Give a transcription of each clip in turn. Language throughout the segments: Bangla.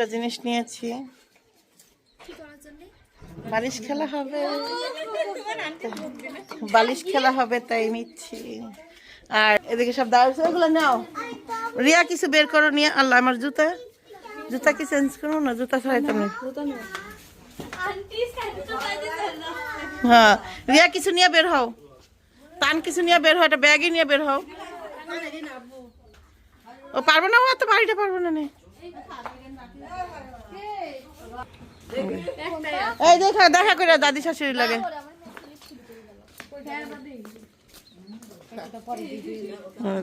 একটা জিনিস নিয়েছি। বালিশ খেলা হবে। বালিশ খেলা হবে তাই নিচ্ছি। আর এদিকে সব দাঁড় ওগুলো নাও। রিয়া কিছু বের করো নিয়ে আল্লাহ আমার জুতা। জুতা কি চেঞ্জ করো না? জুতা ছাড়াই তুমি হ্যাঁ রিয়া কিছু নিয়ে বের হও। তান কিছু নিয়ে বের হও একটা ব্যাগই নিয়ে বের হও। ও পারব না ও এত বাড়িটা পারব না নে। এই দেখা দেখা করে দাদি শাশুড়ি লাগে।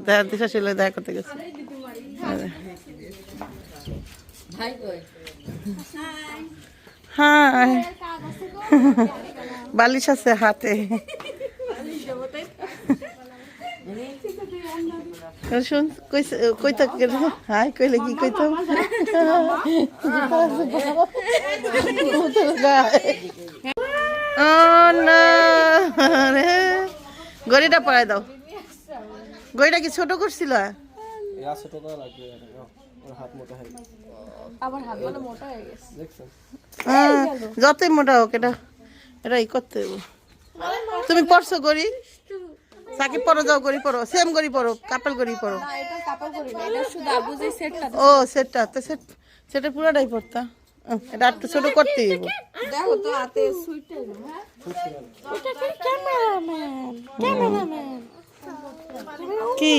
দাদি শাশুড়ি লাগে দেখা করতে গেছে। হ্যাঁ বালিশ আছে হাতে। শুন কইতা হাই কইলে কি কইতাম ও রে গড়িটা পরাই দাও। গড়িটা কি ছোট করছিল? মোটা হয়ে গেছে। আবার হাত বলে মোটা গেছে। দেখছেন যতই মোটা হোক এটা এটা ই করতে তুমি পড়ছো গড়ি? সাকিব পড়ো যাও গড়ি পড়ো সেম গড়ি পড়ো কাপেল গড়ি পড়ো না এটা কাপড় করি না এটা শুধু আবু যে সেটটা ও সেটটা তো সেট সেটা পুরোটাই পড়তা এটা একটু ছোট করতে দেখো তো হাতে সুইটটা হ্যাঁ? কি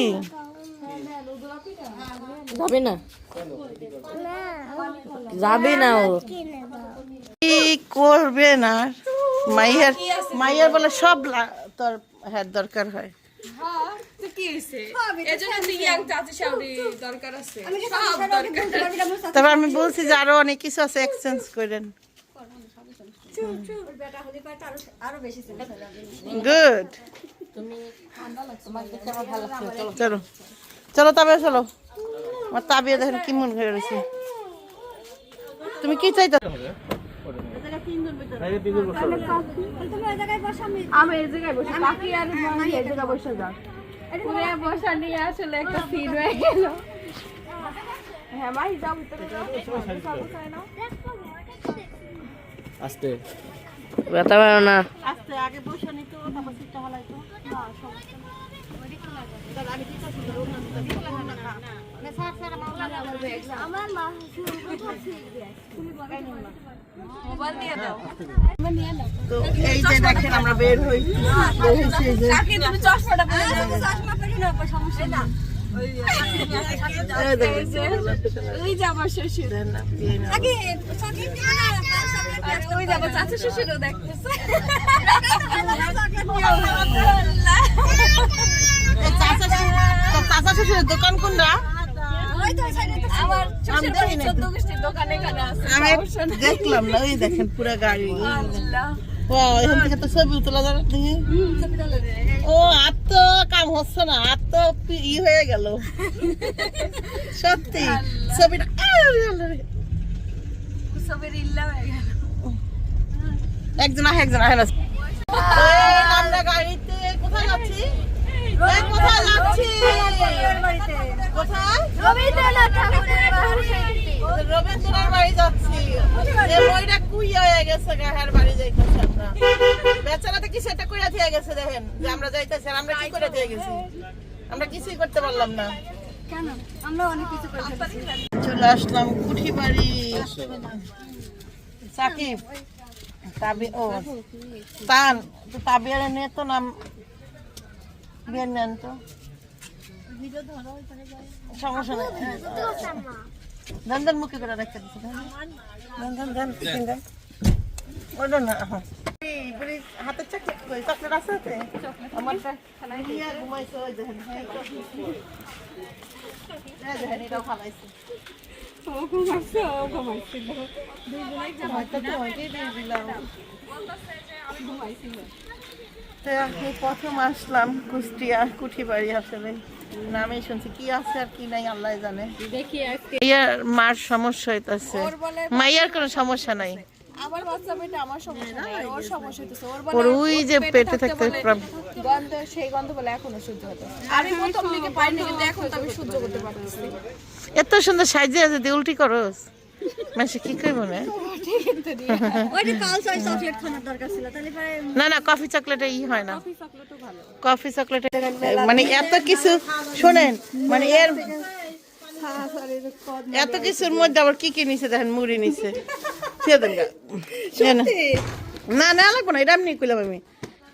যাবে না? যাবে না ও। কি করবে না? মাইয়ার মাইয়ার বলে সব তোর হ্যাঁ দরকার হয়। হ্যাঁ দরকার তারপর আমি বলছি যে আরও অনেক কিছু আছে এক্সচেঞ্জ করেন। গুড চলো। চলো। তবে চলো। আমার তাবিয়ে দেখেন কি মন হয়ে রয়েছে। তুমি কি চাইতে বাইরে পিছন বসে হবে। আমি এই জায়গায় বসে বাকি আর এই জায়গায় বসে যাক পুরো বসা নিয়ে আসলে একটা সিন হয়ে গেল হ্যাঁ মাহি যাও ভিতরে যাও আস্তে ব্যথা না আস্তে আগে বসে নিত তারপর সিটটা হলাইতো দাও তো এই যে দেখেন আমরা বের হই। চাচা শ্বশুরের দোকান কোনটা? দেখলাম না ওই দেখেন পুরো গাড়ি। ও এখান থেকে তো ছবি তোলা যাবে ও আর তো কাম হচ্ছে না আর তো ই হয়ে গেল। সত্যি ছবিটা একজন আহে একজন আহে আমরা গাড়িতে কোথায় যাচ্ছি? কোথায় যাচ্ছি কোথায়? রবীন্দ্রনাথ ঠাকুরের রবীন্দ্রনাথ বাড়ি যাচ্ছি। এই বইটা কুই হয়ে গেছে গাহের বাড়ি যাইতেছি আমরা। দিয়ে গেছে দেখেন যে আমরা যাইতেছি আর আমরা কি করে দিয়ে গেছি? আমরা কিছুই করতে পারলাম না। চলে আসলাম কুঠি বাড়ি সাকিব তাবি ও তান তাবিয়ার নিয়ে তো নাম বিয়ের নেন তো সমস্যা নেই ধান মুখে করে রেখে দিচ্ছি ধান ধান ধান ওটা না হ্যাঁ। হাতের কই চকলেট আছে হাতে আমারটা ঘুমাইছে ওই দেখেন দেখেন এটাও ফালাইছে ঘুমাইছিল আমি প্রথম আসলাম কুষ্টিয়া কুঠি বাড়ি আসলে। নামে শুনছি কি আছে আর কি নাই আল্লাহ জানে। দেখি আজকে। মার সমস্যা হইতাছে। মাইয়ার কোনো সমস্যা নাই। আমার বাচ্চা মেয়েটা আমার সমস্যা নেই ওর সমস্যা হইতেছে। ওর ওর ওই যে পেটে থাকতে গন্ধ সেই গন্ধ বলে এখনও সহ্য হতো আমি প্রথম দিকে পাইনি কিন্তু এখন তো আমি সহ্য করতে পারতেছি। এত সুন্দর সাইজে আছে উল্টি করস। মানুষ কি করব না? না না কফি চকলেট ই হয় না। কফি চকলেট মানে এত কিছু শোনেন মানে এর এত কিছুর মধ্যে আবার কি কি নিছে দেখেন মুড়ি নিছে। না। না না লাগবো না এটা আমি কইলাম আমি।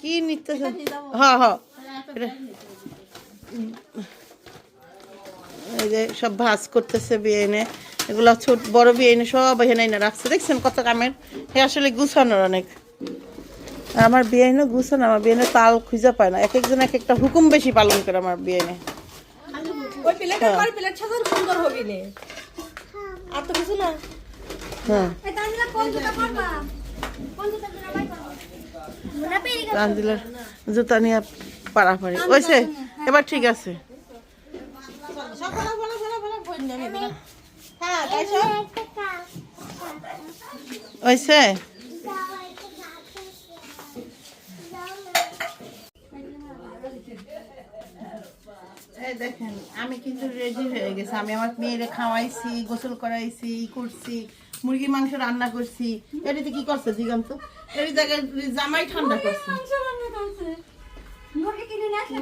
কি নিতেছে? হ্যাঁ হ্যাঁ এই যে সব ভাজ করতেছে বিয়েনে এগুলো ছোট বড় বিয়েনে সব এখানে এনে রাখছে দেখছেন কত কামের হে আসলে গুছানোর অনেক আমার আমার বিয়েনে গুছানো আমার বিয়েনে তাল খুঁজে পায় না এক একজন এক একটা হুকুম বেশি পালন করে আমার বিয়েনে ওই প্লেটের পর প্লেট সাজানো সুন্দর হবে নে আর তো কিছু না হ্যাঁ এই তাহলে কোন জুতা পরবা কোন জুতা জোড়া বাই করব মোনা পেরি রান্দিলার জুতা নিয়ে পাড়াপাড়ি ওইছে এবার ঠিক আছে ওইছে এই দেখেন আমি কিন্তু রেডি হয়ে গেছি। আমি আমার মেয়েরে খাওয়াইছি গোসল করাইছি ই করছি মুরগির মাংস রান্না করছি। এটিতে কি করছে জিগান তো এটি জায়গায় জামাই ঠান্ডা করছে।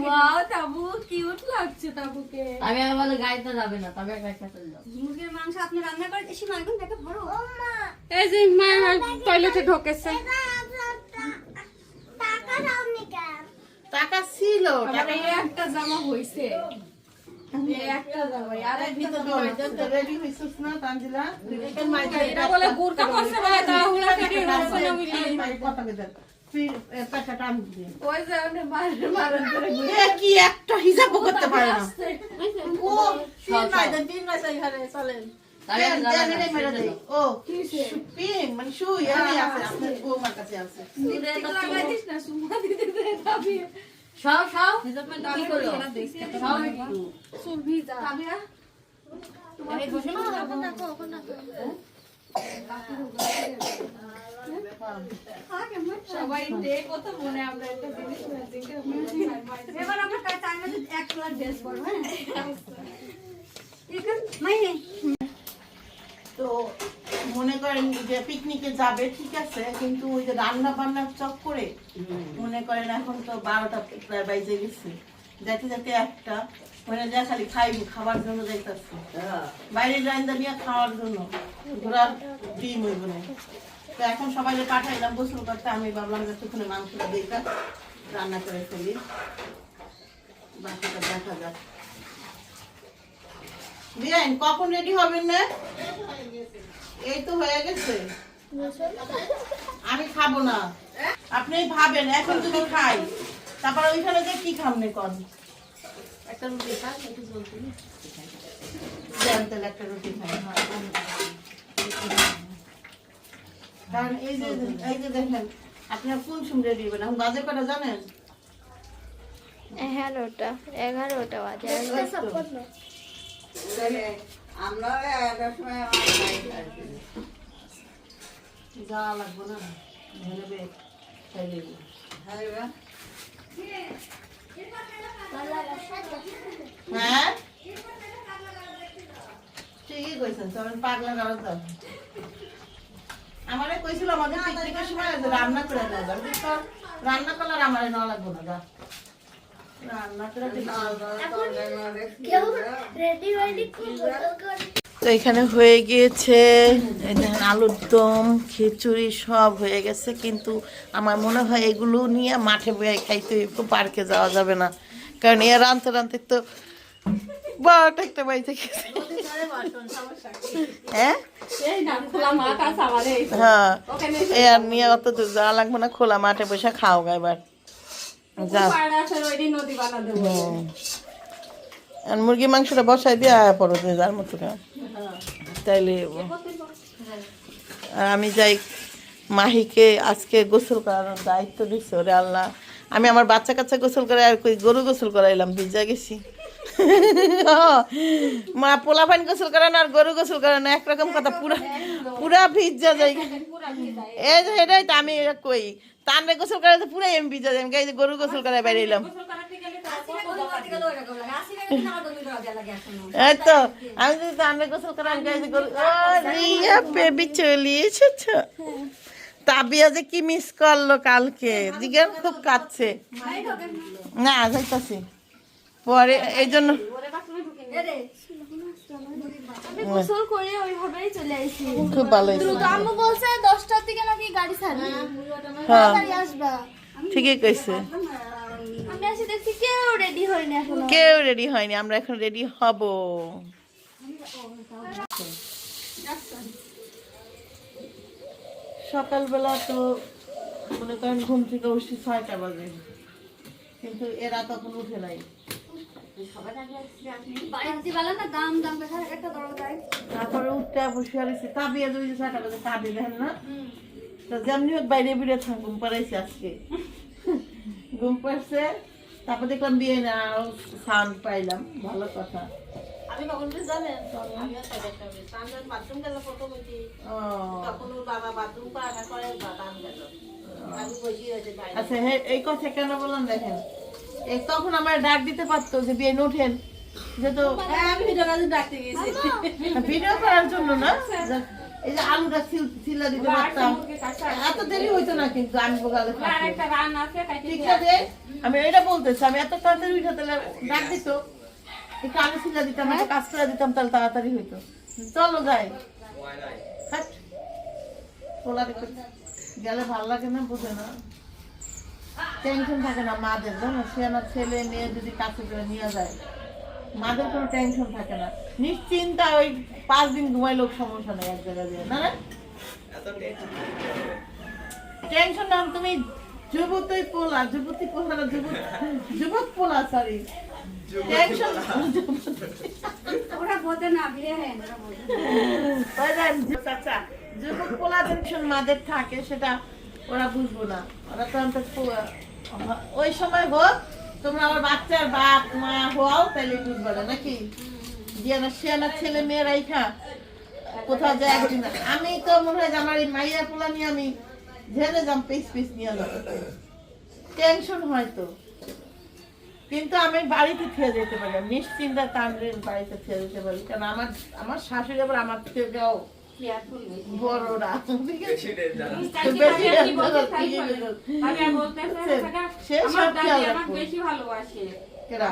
ওয়াও তাবু কিউট লাগছে তাবুকে। আমি আর বলে গাড়িতে যাবে না তবে একটা খেতে যাও মুরগির মাংস আপনি রান্না করে এসে মারগুন দেখে ভরো। এই যে মা টয়লেটে ঢোকেছে। টাকা দাও কেন? টাকা ছিল আমার একটা জামা হইছে। এই একটা জামা আর একটা রেডি হইছিস না তানজিলা? এটা বলে গুরকা করছে বলে তাহলে কি একটা হিসাবও করতে পারে না। ও সব সব। তিন মাস এখানে চলেন। দাও। ও পিন মানে সব সব কি করল সব একটু তাবিরা সবাই কত মনে আমরা একটা জিনিস এবার আমরা টাইম মধ্যে এক কালার ড্রেস পরবো হ্যাঁ ঠিক আছে মাইনে তো মনে করেন যে পিকনিকে যাবে ঠিক আছে কিন্তু ওই যে রান্না বান্নার চক করে মনে করেন এখন তো বারোটা প্রায় বাইজে গেছে। যাতে যাতে একটা মানে খাইব, খাবার জন্য যাইতেছে। বাইরে নিয়ে খাওয়ার জন্য। ঘোরার ডিম হইব না। তো এখন সবাই পাঠাইলাম, গোসল করতে, আমি ভাবলাম যে দেখা রান্না করে ফেলি। বাকিটা দেখা যাক। বিয়াইন কখন রেডি হবেন না? এই তো হয়ে গেছে। আমি খাব না। আপনি ভাবেন, এখন যদি খাই। তারপর ওইখানে যে কি খামনে কন? একটা রুটি খান একটু জলদি দেন। তাহলে একটা রুটি খাই কারণ এই যে এই যে দেখেন আপনার কোন সময় রেডি হবেন এখন বাজে কটা জানেন? এগারোটা এগারোটা বাজে। যা লাগবো না। ভেবে খাই দেবো। হ্যাঁ? তো আমারে কইছিল আমাদের পিকনিকের সময় রান্না করে কিন্তু রান্না করলে আমারে না রেডি তো এখানে হয়ে গিয়েছে আলুর দম, খিচুড়ি সব হয়ে গেছে, কিন্তু আমার মনে হয় এগুলো নিয়ে মাঠে বয়ে খাইতে পার্কে যাওয়া যাবে না। কারণ এ রানতে রানতে তো বারোটা একটা বাড়িতে গেছে। হ্যাঁ? হ্যাঁ। এ আর নিয়ে অত দূর যাওয়া লাগবে না, খোলা মাঠে বসে খাও গা এবার। যা। হুম। আর মুরগি মাংসটা বসাই দিয়ে আয়া পড়ো যে যার মতো তাইলে আর আমি যাই মাহিকে আজকে গোসল করানোর দায়িত্ব দিচ্ছে ওরে আল্লাহ। আমি আমার বাচ্চা কাচ্চা গোসল করে আর কই গরু গোসল করাইলাম, ভিজা গেছি। মা পোলা পানি গোসল করানো আর গরু গোসল করানো একরকম কথা, পুরা পুরা ভিজা যাই এই যে এটাই তো আমি কই তানরে গোসল করাতে পুরাই আমি ভিজা যাই কই যে গরু গোসল করাই বাইরে এলাম এই তো, আমি যদি তান্ডে গোসল করে করি রিয়া বেবি চলে এসেছ। তাবিয়া যে কি মিস করল কালকে? জিজ্ঞান খুব কাঁদছে। না যাইতাছি। পরে এই জন্য আমি গোসল করে ওইভাবেই চলে আসি। খুব ভালো হয়েছে। দ্রুত আম্মু বলছে দশটার দিকে নাকি গাড়ি ছাড়বে। হ্যাঁ। আসবা। ঠিকই কইছে। কেউ রেডি হয়নি আমরা এখন রেডি হব। সকালবেলা তো মনে করেন ঘুম থেকে উঠছি ছয়টা বাজে। কিন্তু এরা তখন উঠে নাই। তারপরে উঠতে বসে ছয়টা না? তো যেমনি হোক বাইরে আজকে। ঘুম তারপর দেখলাম বিয়ে পাইলাম, ভালো কথা। আমি বেশ জানেন বাথরুম গেল তখন ওর বাবা বাথরুম পাড়া করে বাদাম গেল আমি বসি রয়েছে আচ্ছা হ্যাঁ এই কথা কেন বললাম দেখেন? তখন আমার ডাক দিতে পারতো যে বিয়ে ওঠেন। যেহেতু হ্যাঁ, আমি ভিডিও কাজে ডাকতে গেছি। ভিডিও করার জন্য না? এই যে আলুটা ছিল- দিতে পারতাম। এত দেরি হইতো না কিন্তু আমি ঠিক আছে আমি এটা বলতেছি আমি এত তাড়াতাড়ি উঠে তাহলে ডাক দিত। একটু আলু ছিলা দিতাম একটা কাজ করে দিতাম তাহলে তাড়াতাড়ি হইতো। চলো যাই। হাট। পোলা গেলে ভালো লাগে না বোঝে না। টেনশন থাকে না মাদের জানো? সে আমার ছেলে মেয়ে যদি কাছে করে নিয়ে যায় মাদের কোনো টেনশন থাকে না। নিশ্চিন্তা ওই পাঁচ দিন ঘুমাইলেও সমস্যা নেই এক জায়গায় দিয়ে না না টেনশন নাম তুমি যুবতী পোলা যুবতী পোলা না যুবক যুবক পোলা সরি না না না ওই সময় হোক তোমরা আমার বাচ্চার বাপ মা হওয়াও তাহলে বুঝবে না নাকি জিয়ানা শিয়ানা ছেলে মেয়েরাই খা কোথাও যায় একদিন আমি তো মনে হয় যে আমার এই মাইয়া পোলা নিয়ে আমি ঝেড়ে যাম পিস পিস নিয়ে যাব টেনশন হয় তো। কিন্তু আমি বাড়িতে খেয়ে যেতে পারি নিশ্চিন্তা টানলে বাড়িতে খেয়ে যেতে পারি। কারণ আমার আমার শাশুড়ি আবার আমার থেকেও বড়রা। ঠিক আছে? বেশি ভালোবাসে। কেরা?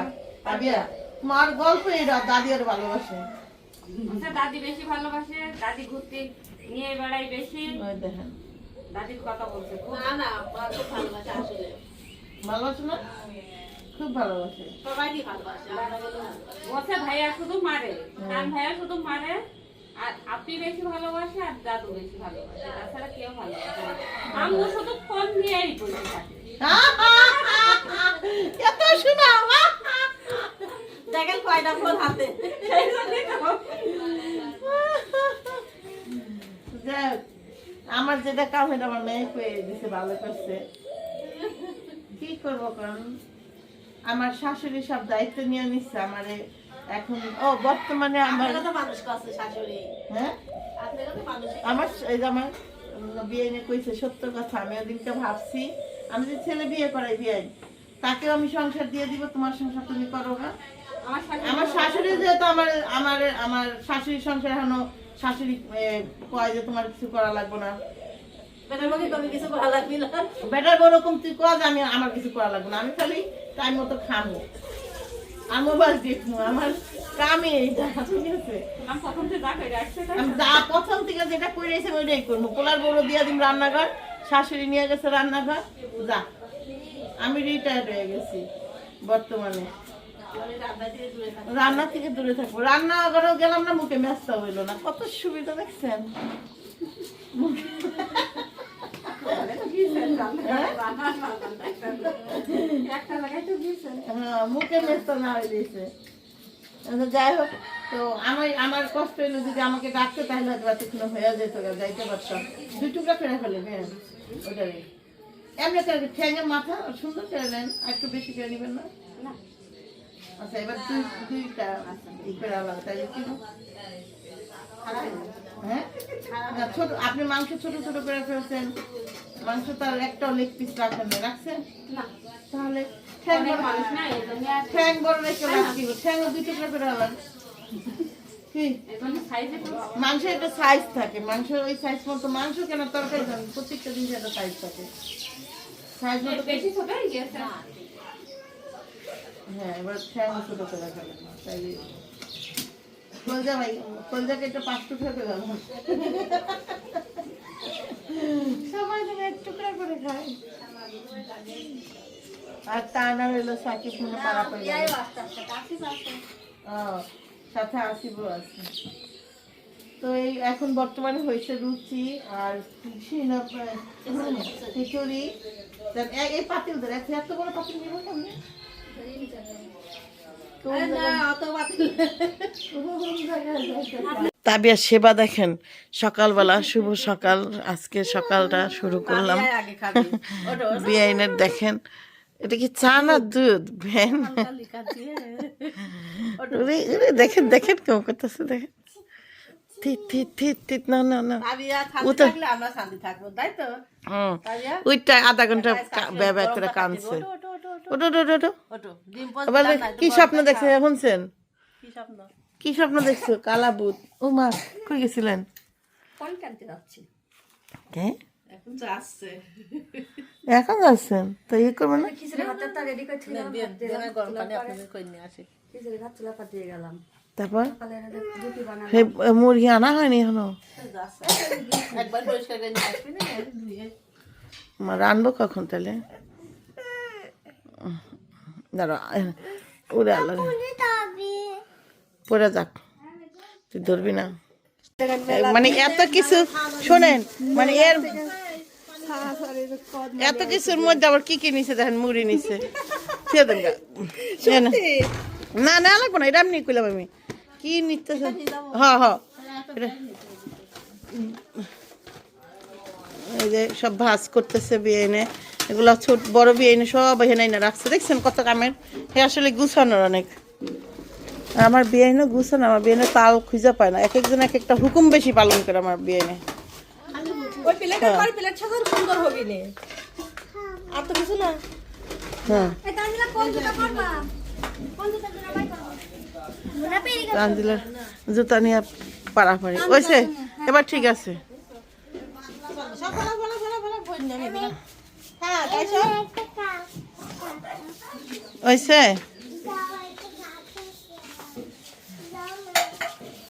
আবিয়া তোমার গল্প এরা দাদি আর ভালোবাসে। আচ্ছা, দাদি বেশি ভালোবাসে দাদি ঘুরতে নিয়ে বেড়াই বেশি। দেখেন। দাদির কথা বলছে না না ভালোবাসে আসলে। ভালোবাসে না? খুব ভালোবাসে। সবাইকে ভালোবাসে। বলছে ভাইয়া শুধু মারে তার ভাইয়া শুধু মারে আর আপনি বেশি ভালোবাসে আর দাদু বেশি ভালোবাসে তাছাড়া কেউ ভালোবাসে না। আম্মু শুধু ফোন নিয়েই বসে থাকে। এত শোনা। দেখেন কয়টা ফোন হাতে। আমার যেটা কাম আমার মেয়ে পেয়ে দিছে ভালো করছে। কি করব কারণ? আমার শাশুড়ি সব দায়িত্ব নিয়ে নিচ্ছে আমার এখন। ও বর্তমানে আমার তো মানুষ শাশুড়ি? হ্যাঁ? আমার আমার বিয়ে নিয়ে কইছে সত্য কথা আমি ওদিনকে ভাবছি আমি যে ছেলে বিয়ে করাই বিয়ে তাকেও আমি সংসার দিয়ে দিব তোমার সংসার তুমি করো না। আমার শাশুড়ি যেহেতু আমার আমার আমার শাশুড়ির সংসার এখনও শাশুড়ি কয় যে তোমার কিছু করা লাগবে না। বেটার মুখে কবি কিছু করা লাগবে না। বেটার ওরকম তুই কয় যে আমি আমার কিছু করা লাগবে না। আমি খালি টাইম মতো খামো। আর মোবাইল দেখব আমার কামে এইটা ঠিক আছে। আমি যা প্রথম থেকে যেটা করে এসে ওইটাই করব। পোলার বড় দিয়ে দিম রান্নাঘর শাশুড়ি নিয়ে গেছে রান্নাঘর। যা আমি রিটায়ার্ড হয়ে গেছি বর্তমানে। রান্না দূরে থাকি। রান্না দূরে থাকব। রান্নাঘরেও গেলাম না মুখে ম্যাচটা হইল না। কত সুবিধা দেখছেন। মুখে ম্যাচটা না হয়ে দিয়েছে আচ্ছা, যাই হোক তো আমার আমার কষ্ট হইল যদি আমাকে ডাকতে তাহলে হয়তো এতক্ষণ হয়ে যেত যাইতে পারতাম। দুই টুকরা করে ফেলে হ্যাঁ ওটাই। এমনি করে ঠ্যাঙের মাথা সুন্দর করে নেন একটু বেশি করে নেবেন না? আচ্ছা এবার দুই দুইটা ই করে আলাদা তাই কি? হ্যাঁ? ছোট আপনি মাংস ছোট ছোট করে ফেলছেন। মাংস তার একটাও লেগ পিস রাখেন না রাখছেন? তাহলে ঠ্যাং বড় ঠ্যাং রেখে লাভ কি ঠ্যাং দুই টুকরা করে আবার। মাংসের একটা সাইজ থাকে মাংসের ওই সাইজ মতো মাংস কেন তরকারি প্রত্যেকটা জিনিসের একটা সাইজ থাকে। সাইজ মতো বেশি ছোট হয়ে গেছে হ্যাঁ এবার ঠ্যাং ছোট করে খাবেন তাইলে কলজা ভাই কলজাকে একটা পাঁচ টুকরা করে গেল সবাই তুমি এক টুকরা করে খায়। আর তা না হইল সাকিব মনে গেল সাথে আসিবও আছে। তো এই এখন বর্তমানে হয়েছে রুচি আর খিচুড়ি। এই পাতিল ধরে এত এত বড় পাতিল নিব কেমনে? তাবিয়া সেবা দেখেন সকালবেলা শুভ সকাল আজকে সকালটা শুরু করলাম। বিআইনের দেখেন এটা কি চা না দুধ ভ্যান? দেখেন দেখেন কেমন করতেছে দেখেন। আধা ঘণ্টা ব্যবহার করে কানছে ওটো ওটো ওটো ওটো ওটো ওটো ওটো ডিম আবার কি স্বপ্ন দেখছে শুনছেন? কি স্বপ্ন? কি স্বপ্ন দেখছ? ও মা কই গেছিলেন? কোন কানতে যাচ্ছি। কে? এখন তো আসছে। এখন যাচ্ছেন তো ইয়ে করবেন না? খিচুড়ি ভাতটা রেডি করছিলাম দিন গরম পানি আপনাদের কই নিয়ে আসি খিচুড়ি ভাত চুলা পাঠিয়ে গেলাম। তারপর? সেই মুরগি আনা হয়নি এখনও? একবার পরিষ্কার করে নিয়ে আসবি না? রানবো কখন তাহলে? দাঁড়া উড়ে আল্লাহ। পড়ে যাক। তুই ধরবি না। মানে এত কিছু শোনেন মানে এর এত কিছুর মধ্যে আবার কি কি নিছে দেখেন মুড়ি নিছে। খেয়ে দেন না। না। লাগবো না এটা এমনি কইলাম আমি। কি নিতে হ্যাঁ হ্যাঁ এই যে সব ভাজ করতেছে বিয়েনে এগুলো ছোট বড় বিয়েনে সব এখানে এনে রাখছে দেখছেন কত কামের হে আসলে গুছানোর অনেক আর আমার বিয়েনে গুছানো আমার বিয়েনে তাল খুঁজে পায় না এক একজন এক একটা হুকুম বেশি পালন করে আমার বিয়েনে ওই প্লেটে কর প্লেট সাজান সুন্দর হবি নে আর তো কিছু না হ্যাঁ এই তাহলে কোন জুতা নিয়ে পাড়াপাড়ি ওইসে এবার ঠিক আছে সব?